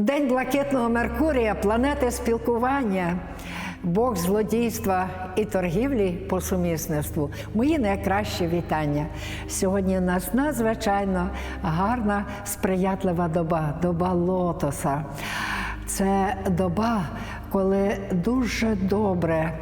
День блакитного Меркурія, планети спілкування, Бог злодійства і торгівлі по сумісництву. Мої найкращі вітання. Сьогодні у нас надзвичайно гарна, сприятлива доба, доба лотоса. Це доба, коли дуже добре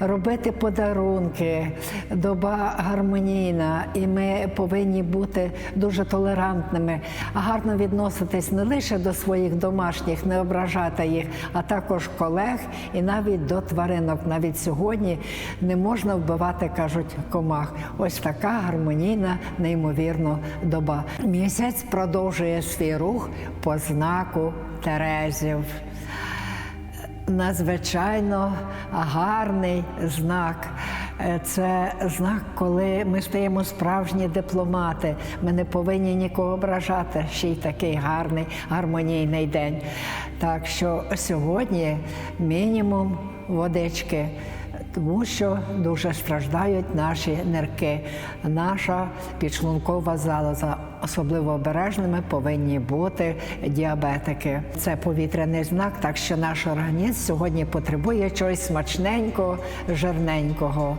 робити подарунки, доба гармонійна, і ми повинні бути дуже толерантними, гарно відноситись не лише до своїх домашніх, не ображати їх, а також колег і навіть до тваринок. Навіть сьогодні не можна вбивати, кажуть, комах. Ось така гармонійна, неймовірно доба. Місяць продовжує свій рух по знаку Терезів надзвичайно гарний знак. Е, Це знак, коли ми стаємо справжні дипломати. Ми не повинні нікого ображати. Ще й такий гарний, гармонійний день. Так що сьогодні мінімум водички. Тому що дуже страждають наші нирки, наша підшлункова залоза. Особливо обережними повинні бути діабетики. Це повітряний знак, так що наш організм сьогодні потребує чогось смачненького, жирненького.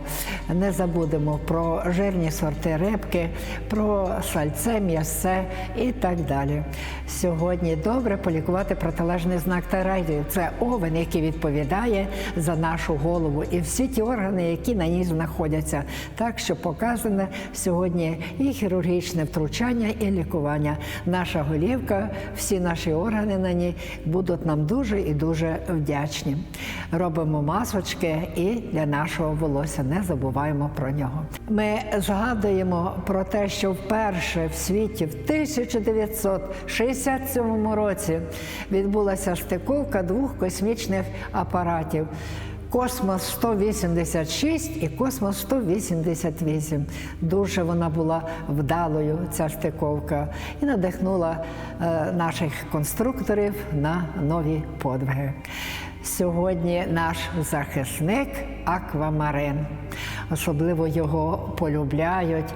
Не забудемо про жирні сорти рибки, про сальце, м'ясце і так далі. Сьогодні добре полікувати протилежний знак терезів. Це овен, який відповідає за нашу голову і всі ті органи, які на ній знаходяться. Так що показане сьогодні і хірургічне втручання, і лікування. Наша голівка, всі наші органи на ній будуть нам дуже і дуже вдячні. Робимо масочки і для нашого волосся не забуваємо про нього. Ми згадуємо про те, що вперше в світі в 1967 році відбулася стиковка двох космічних апаратів. Космос 186 і Космос 188. Дуже вона була вдалою, ця стиковка, і надихнула е, наших конструкторів на нові подвиги. Сьогодні наш захисник аквамарин. Особливо його полюбляють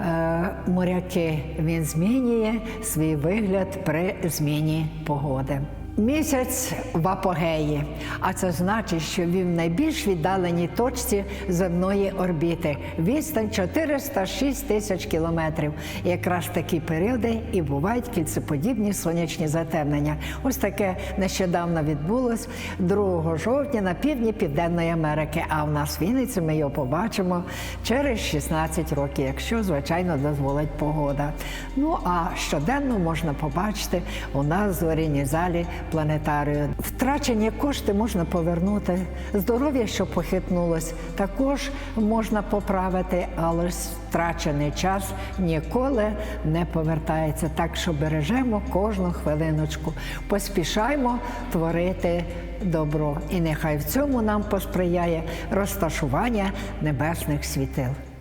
е, моряки. Він змінює свій вигляд при зміні погоди. Місяць в апогеї, а це значить, що він в найбільш віддаленій точці земної орбіти. Відстань 406 тисяч кілометрів. І якраз такі періоди і бувають кільцеподібні сонячні затемнення. Ось таке нещодавно відбулось 2 жовтня на півдні Південної Америки. А в нас Вінниці ми його побачимо через 16 років, якщо звичайно дозволить погода. Ну а щоденно можна побачити у нас в зоріній залі планетарію. Втрачені кошти можна повернути, здоров'я, що похитнулось, також можна поправити, але втрачений час ніколи не повертається. Так що бережемо кожну хвилиночку, поспішаймо творити добро. І нехай в цьому нам посприяє розташування небесних світил.